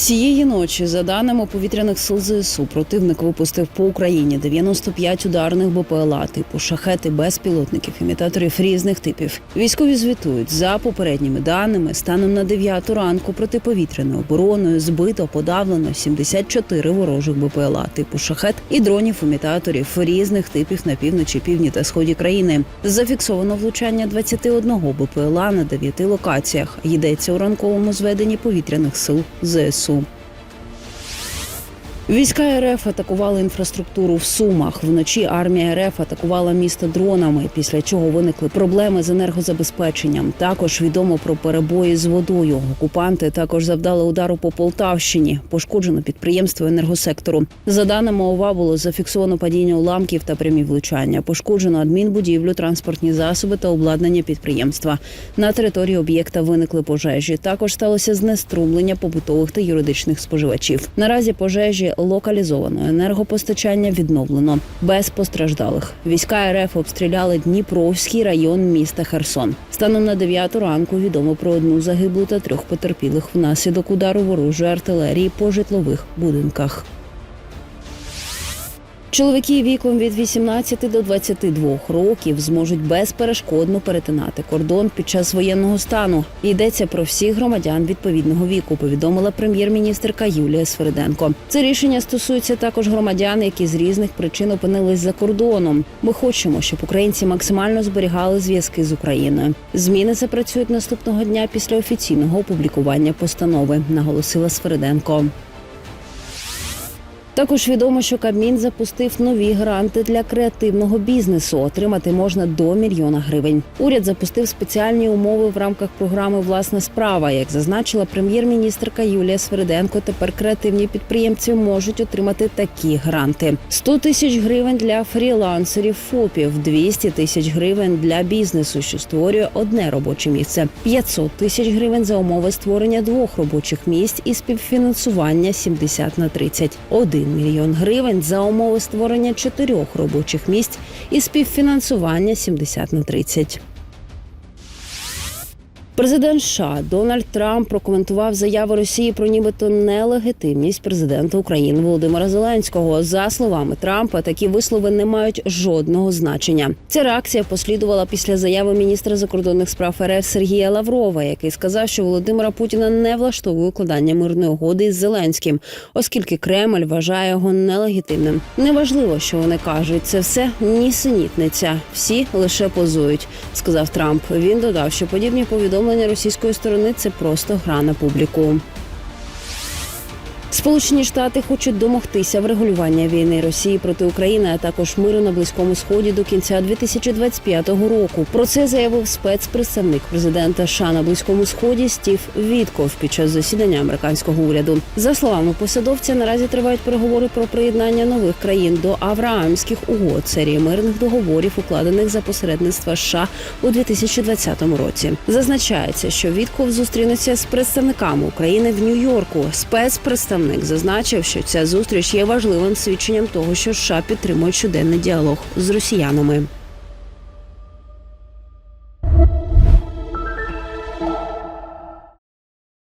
Цієї ночі, за даними повітряних сил ЗСУ, противник випустив по Україні 95 ударних БПЛА типу шахети безпілотників, імітаторів різних типів. Військові звітують за попередніми даними. Станом на 9 ранку протиповітряною обороною збито подавлено 74 ворожих БПЛА типу шахет і дронів імітаторів різних типів на півночі, півдні та сході країни. Зафіксовано влучання 21 БПЛА на 9 локаціях. Йдеться у ранковому зведенні повітряних сил ЗСУ. Sul. Війська РФ атакували інфраструктуру в Сумах. Вночі армія РФ атакувала місто дронами, після чого виникли проблеми з енергозабезпеченням. Також відомо про перебої з водою. Окупанти також завдали удару по Полтавщині. Пошкоджено підприємство енергосектору. За даними ОВА, було зафіксовано падіння уламків та прямі влучання. Пошкоджено адмінбудівлю, транспортні засоби та обладнання підприємства. На території об'єкта виникли пожежі. Також сталося знеструмлення побутових та юридичних споживачів. Наразі пожежі локалізовано, енергопостачання відновлено без постраждалих. Війська РФ обстріляли Дніпровський район міста Херсон. Станом на 9 ранку відомо про одну загиблу та трьох потерпілих внаслідок удару ворожої артилерії по житлових будинках. Чоловіки віком від 18 до 22 років зможуть безперешкодно перетинати кордон під час воєнного стану. Йдеться про всіх громадян відповідного віку. Повідомила прем'єр-міністрка Юлія Свериденко. Це рішення стосується також громадян, які з різних причин опинились за кордоном. Ми хочемо, щоб українці максимально зберігали зв'язки з Україною. Зміни запрацюють наступного дня після офіційного опублікування постанови, наголосила Свериденко. Також відомо, що Кабмін запустив нові гранти для креативного бізнесу. Отримати можна до мільйона гривень. Уряд запустив спеціальні умови в рамках програми Власна справа. Як зазначила прем'єр-міністрка Юлія Свериденко, тепер креативні підприємці можуть отримати такі гранти: 100 тисяч гривень для фрілансерів ФОПів, 200 тисяч гривень для бізнесу, що створює одне робоче місце, 500 тисяч гривень за умови створення двох робочих місць і співфінансування 70 на 30. 1 мільйон гривень за умови створення чотирьох робочих місць і співфінансування 70 на 30. Президент США Дональд Трамп прокоментував заяву Росії про нібито нелегітимність президента України Володимира Зеленського. За словами Трампа, такі вислови не мають жодного значення. Ця реакція послідувала після заяви міністра закордонних справ РФ Сергія Лаврова, який сказав, що Володимира Путіна не влаштовує укладання мирної угоди із Зеленським, оскільки Кремль вважає його нелегітимним. Неважливо, що вони кажуть, це все нісенітниця. Всі лише позують, сказав Трамп. Він додав, що подібні повідомлення російської сторони це просто гра на публіку. Сполучені Штати хочуть домогтися врегулювання війни Росії проти України, а також миру на близькому сході до кінця 2025 року. Про це заявив спецпредставник президента США на близькому сході Стів Вітков під час засідання американського уряду. За словами посадовця, наразі тривають переговори про приєднання нових країн до Авраамських угод серії мирних договорів, укладених за посередництва США у 2020 році. Зазначається, що Вітков зустрінеться з представниками України в Нью-Йорку. Спецпредставник зазначив, що ця зустріч є важливим свідченням того, що США підтримують щоденний діалог з росіянами.